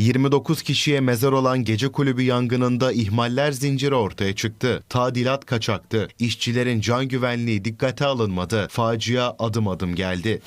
29 kişiye mezar olan gece kulübü yangınında ihmaller zinciri ortaya çıktı. Tadilat kaçaktı. İşçilerin can güvenliği dikkate alınmadı. Facia adım adım geldi.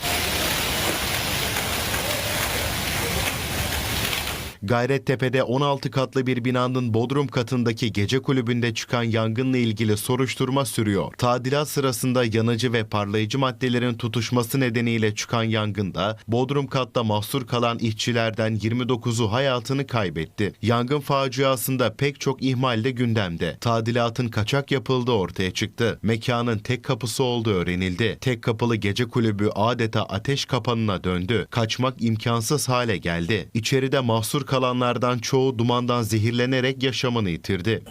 Gayrettepe'de 16 katlı bir binanın bodrum katındaki gece kulübünde çıkan yangınla ilgili soruşturma sürüyor. Tadilat sırasında yanıcı ve parlayıcı maddelerin tutuşması nedeniyle çıkan yangında bodrum katta mahsur kalan işçilerden 29'u hayatını kaybetti. Yangın faciasında pek çok ihmal de gündemde. Tadilatın kaçak yapıldığı ortaya çıktı. Mekanın tek kapısı olduğu öğrenildi. Tek kapılı gece kulübü adeta ateş kapanına döndü. Kaçmak imkansız hale geldi. İçeride mahsur kalanlardan çoğu dumandan zehirlenerek yaşamını yitirdi.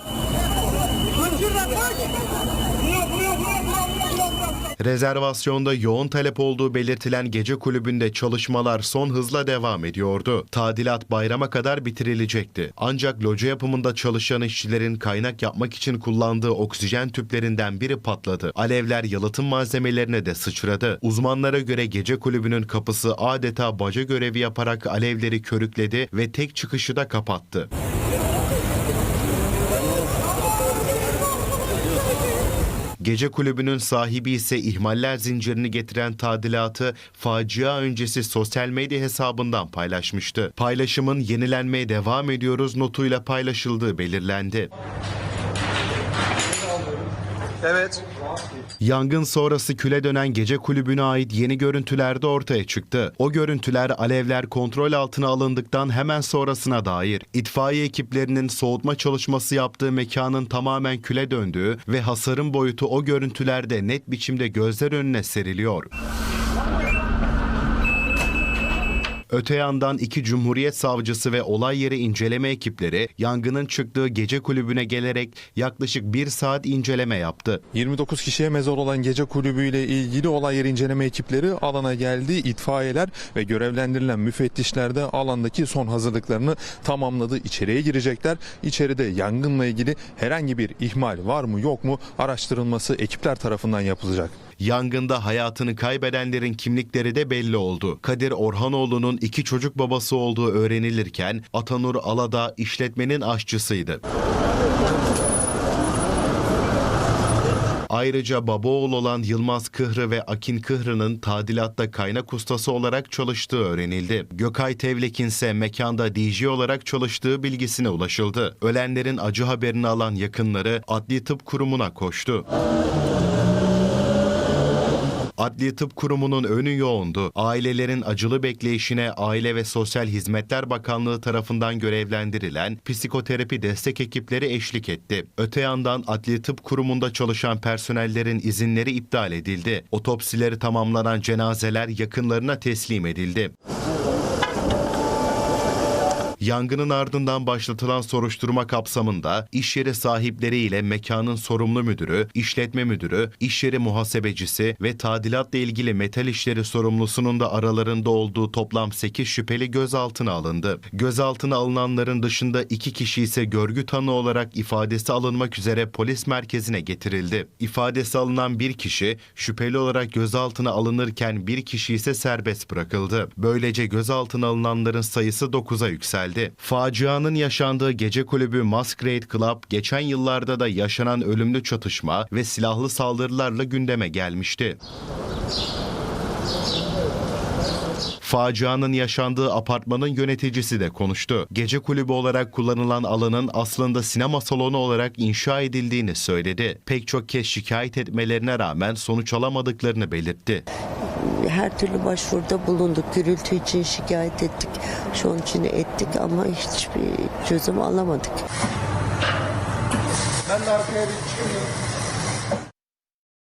Rezervasyonda yoğun talep olduğu belirtilen gece kulübünde çalışmalar son hızla devam ediyordu. Tadilat bayrama kadar bitirilecekti. Ancak loca yapımında çalışan işçilerin kaynak yapmak için kullandığı oksijen tüplerinden biri patladı. Alevler yalıtım malzemelerine de sıçradı. Uzmanlara göre gece kulübünün kapısı adeta baca görevi yaparak alevleri körükledi ve tek çıkışı da kapattı. Gece kulübünün sahibi ise ihmaller zincirini getiren tadilatı facia öncesi sosyal medya hesabından paylaşmıştı. Paylaşımın yenilenmeye devam ediyoruz notuyla paylaşıldığı belirlendi. Evet. Yangın sonrası küle dönen gece kulübüne ait yeni görüntüler de ortaya çıktı. O görüntüler alevler kontrol altına alındıktan hemen sonrasına dair. İtfaiye ekiplerinin soğutma çalışması yaptığı mekanın tamamen küle döndüğü ve hasarın boyutu o görüntülerde net biçimde gözler önüne seriliyor. Öte yandan iki Cumhuriyet Savcısı ve olay yeri inceleme ekipleri yangının çıktığı gece kulübüne gelerek yaklaşık bir saat inceleme yaptı. 29 kişiye mezar olan gece kulübüyle ilgili olay yeri inceleme ekipleri alana geldi. İtfaiyeler ve görevlendirilen müfettişler de alandaki son hazırlıklarını tamamladı. İçeriye girecekler. İçeride yangınla ilgili herhangi bir ihmal var mı yok mu araştırılması ekipler tarafından yapılacak. Yangında hayatını kaybedenlerin kimlikleri de belli oldu. Kadir Orhanoğlu'nun iki çocuk babası olduğu öğrenilirken Atanur Alada işletmenin aşçısıydı. Ayrıca baba oğul olan Yılmaz Kıhrı ve Akin Kıhrı'nın tadilatta kaynak ustası olarak çalıştığı öğrenildi. Gökay Tevlekin ise mekanda DJ olarak çalıştığı bilgisine ulaşıldı. Ölenlerin acı haberini alan yakınları Adli Tıp Kurumu'na koştu. Adli Tıp Kurumu'nun önü yoğundu. Ailelerin acılı bekleyişine Aile ve Sosyal Hizmetler Bakanlığı tarafından görevlendirilen psikoterapi destek ekipleri eşlik etti. Öte yandan Adli Tıp Kurumu'nda çalışan personellerin izinleri iptal edildi. Otopsileri tamamlanan cenazeler yakınlarına teslim edildi. Yangının ardından başlatılan soruşturma kapsamında iş yeri sahipleriyle mekanın sorumlu müdürü, işletme müdürü, iş yeri muhasebecisi ve tadilatla ilgili metal işleri sorumlusunun da aralarında olduğu toplam 8 şüpheli gözaltına alındı. Gözaltına alınanların dışında iki kişi ise görgü tanığı olarak ifadesi alınmak üzere polis merkezine getirildi. İfadesi alınan bir kişi şüpheli olarak gözaltına alınırken bir kişi ise serbest bırakıldı. Böylece gözaltına alınanların sayısı 9'a yükseldi. Facianın yaşandığı gece kulübü Masquerade Club geçen yıllarda da yaşanan ölümlü çatışma ve silahlı saldırılarla gündeme gelmişti. Facianın yaşandığı apartmanın yöneticisi de konuştu. Gece kulübü olarak kullanılan alanın aslında sinema salonu olarak inşa edildiğini söyledi. Pek çok kez şikayet etmelerine rağmen sonuç alamadıklarını belirtti. Her türlü başvuruda bulunduk. Gürültü için şikayet ettik. Şu an için ettik ama hiçbir çözüm alamadık. Ben de arkaya bir çıkıyorum.